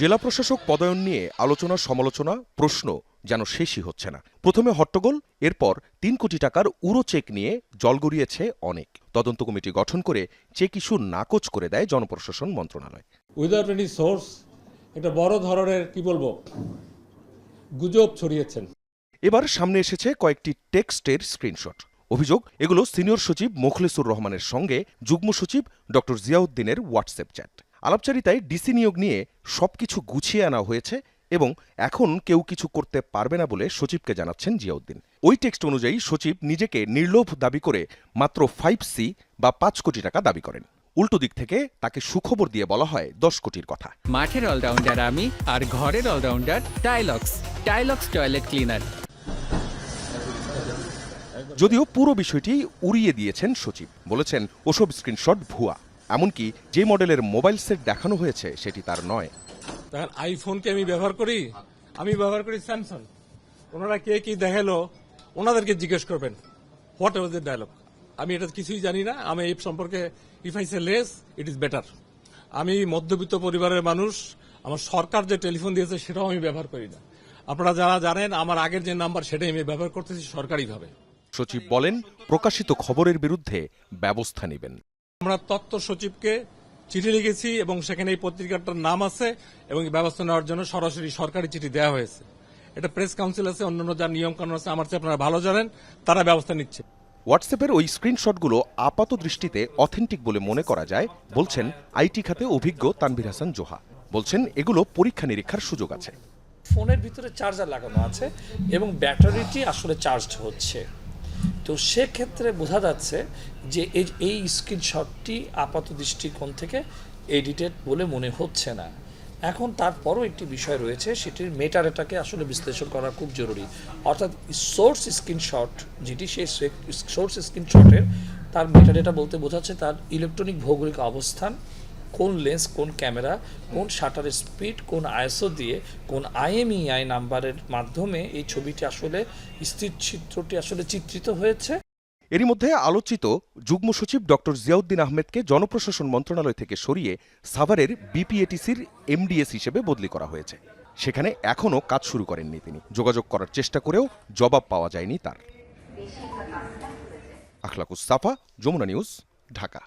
জেলা প্রশাসক পদায়ন নিয়ে আলোচনা সমালোচনা প্রশ্ন যেন শেষই হচ্ছে না। প্রথমে হট্টগোল এরপর তিন কোটি টাকার উড়ো চেক নিয়ে জল গড়িয়েছে অনেক। তদন্ত কমিটি গঠন করে চেক ইস্যু নাকচ করে দেয় জনপ্রশাসন মন্ত্রণালয়। উইদাউট এনি সোর্স একটা বড় ধরনের কি বলব গুজব ছড়িয়েছেন। এবার সামনে এসেছে কয়েকটি টেক্সটের স্ক্রিনশট। অভিযোগ এগুলো সিনিয়র সচিব মোখলেসুর রহমানের সঙ্গে যুগ্ম সচিব ড জিয়াউদ্দিনের হোয়াটসঅ্যাপ চ্যাট। আলাপচারিতায় ডিসি নিয়োগ নিয়ে সবকিছু গুছিয়ে আনা হয়েছে এবং এখন কেউ কিছু করতে পারবে না বলে সচিবকে জানাচ্ছেন জিয়াউদ্দিন। ওই টেক্সট অনুযায়ী সচিব নিজেকে নির্লোভ দাবি করে মাত্র ফাইভ সি বা পাঁচ কোটি টাকা দাবি করেন। উল্টো দিক থেকে তাকে সুখবর দিয়ে বলা হয় দশ কোটির কথা। মাঠের অলরাউন্ডার আমি আর ঘরের allrounder Tylox Tylox toilet cleaner. যদিও পুরো বিষয়টি উড়িয়ে দিয়েছেন সচিব বলেছেন ওসব স্ক্রিনশট ভুয়া। এমনকি যে মডেলের মোবাইল সেট দেখানো হয়েছে সেটি তার নয়। তখন আইফোনকে আমি ব্যবহার করি? আমি ব্যবহার করি স্যামসাং। ওনারা কে কি দেখাল ওনাদেরকে জিজ্ঞেস করবেন হোয়াট ওয়াজ দ্য ডায়লগ? আমি এটা কিছুই জানি না আমি এই সম্পর্কে if I say less it is better আমি মধ্যবিত্ত পরিবারের মানুষ আমার সরকার যে টেলিফোন দিয়েছে সেটাও আমি ব্যবহার করি না। আপনারা যারা জানেন আমার আগের যে নাম্বার সেটাই আমি ব্যবহার করতেছি সরকারিভাবে। সচিব বলেন প্রকাশিত খবরের বিরুদ্ধে ব্যবস্থা নেবেন। আমরা তত্ত্ব সচিবকে চিঠি লিখেছি এবং সেখানে এই পত্রিকাটার নাম আছে এবং ব্যবস্থা নেওয়ার জন্য সরাসরি সরকারি চিঠি দেওয়া হয়েছে। এটা প্রেস কাউন্সিল আছে অন্যান্য যা নিয়ম কানুন আছে আমার চেয়ে আপনারা ভালো জানেন তারা ব্যবস্থা নিচ্ছে। হোয়াটসঅ্যাপের ওই স্ক্রিনশটগুলো আপাত দৃষ্টিতে অথেন্টিক বলে মনে করা যায় বলছেন আইটি খাতে অভিজ্ঞ তানভীর হাসান জোহা। বলছেন এগুলো পরীক্ষা নিরীক্ষার সুযোগ আছে। ফোনের ভিতরে চার্জার লাগানো আছে এবং ব্যাটারিটি আসলে চার্জড হচ্ছে। তো সেক্ষেত্রে বোঝা যাচ্ছে যে এই স্ক্রিনশটটি আপাত দৃষ্টিকোণ থেকে এডিটেড বলে মনে হচ্ছে না। এখন তারপরও একটি বিষয় রয়েছে, সেটির মেটারেটাকে আসলে বিশ্লেষণ করা খুব জরুরি। অর্থাৎ সোর্স স্ক্রিনশট যেটি সেই সোর্স স্ক্রিনশটের তার মেটাডেটা বলতে বোঝাচ্ছে তার ইলেকট্রনিক ভৌগোলিক অবস্থান কোন লেন্স কোন ক্যামেরা কোন শাটারের স্পিড কোন আইএসও দিয়ে কোন আইএমইআই নাম্বারের মাধ্যমে এই ছবিটি আসলে স্থির চিত্রটি আসলে চিত্রিত হয়েছে? এরই মধ্যে আলোচিত যুগ্ম সচিব ডক্টর জিয়াউদ্দিন আহমেদকে জনপ্রশাসন মন্ত্রণালয় থেকে সরিয়ে সাভারের বিপিএটিসির এমডিএস হিসেবে বদলি করা হয়েছে। সেখানে এখনও কাজ শুরু করেননি তিনি। যোগাযোগ করার চেষ্টা করেও জবাব পাওয়া যায়নি তার। আখলাকুস সাফা যমুনা নিউজ ঢাকা।